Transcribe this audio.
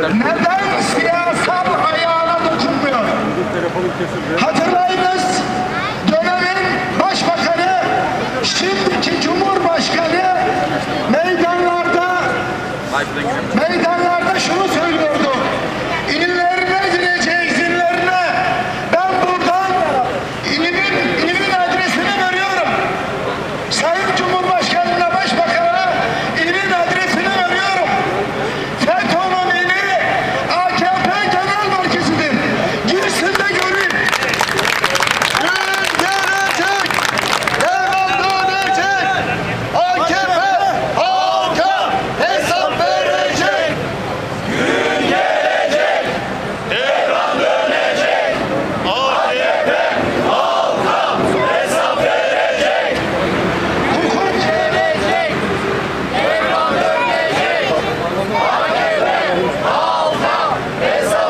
neden siyasal ayağına dokunmuyor? Hatırlayınız dönemin başbakanı, şimdiki cumhurbaşkanı meydanlarda is Islam!